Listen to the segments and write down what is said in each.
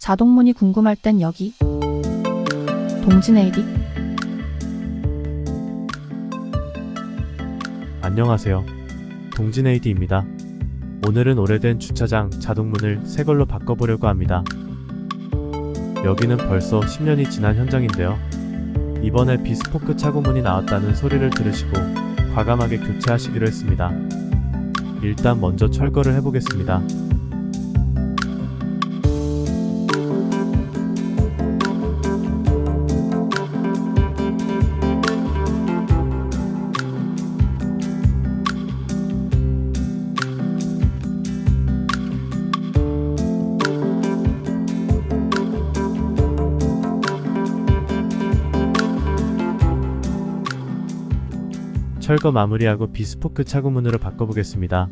자동문이 궁금할 땐 여기. 동진 AD. 안녕하세요. 동진 AD입니다. 오늘은 오래된 주차장 자동문을 새 걸로 바꿔보려고 합니다. 여기는 벌써 10년이 지난 현장인데요. 이번에 비스포크 차고문이 나왔다는 소리를 들으시고 과감하게 교체하시기로 했습니다. 일단 먼저 철거를 해보겠습니다. 철거 마무리하고 비스포크 차고문으로 바꿔보겠습니다.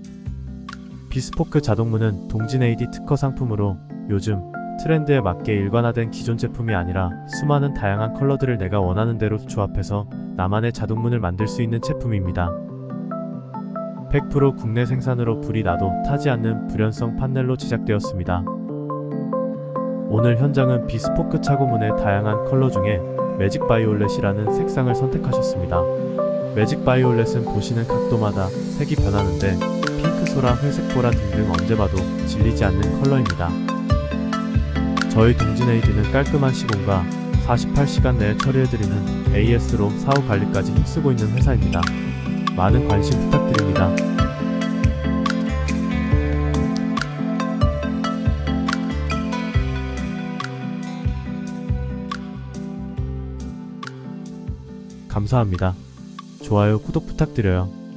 비스포크 자동문은 동진 AD 특허 상품으로 요즘 트렌드에 맞게 일관화된 기존 제품이 아니라 수많은 다양한 컬러들을 내가 원하는 대로 조합해서 나만의 자동문을 만들 수 있는 제품입니다. 100% 국내 생산으로 불이 나도 타지 않는 불연성 판넬로 제작되었습니다. 오늘 현장은 비스포크 차고문의 다양한 컬러 중에 매직 바이올렛이라는 색상을 선택하셨습니다. 매직 바이올렛은 보시는 각도마다 색이 변하는데 핑크소라, 회색보라 등등 언제 봐도 질리지 않는 컬러입니다. 저희 동진 AD는 깔끔한 시공과 48시간 내에 처리해드리는 AS로 사후 관리까지 힘쓰고 있는 회사입니다. 많은 관심 부탁드립니다. 감사합니다. 좋아요, 구독 부탁드려요.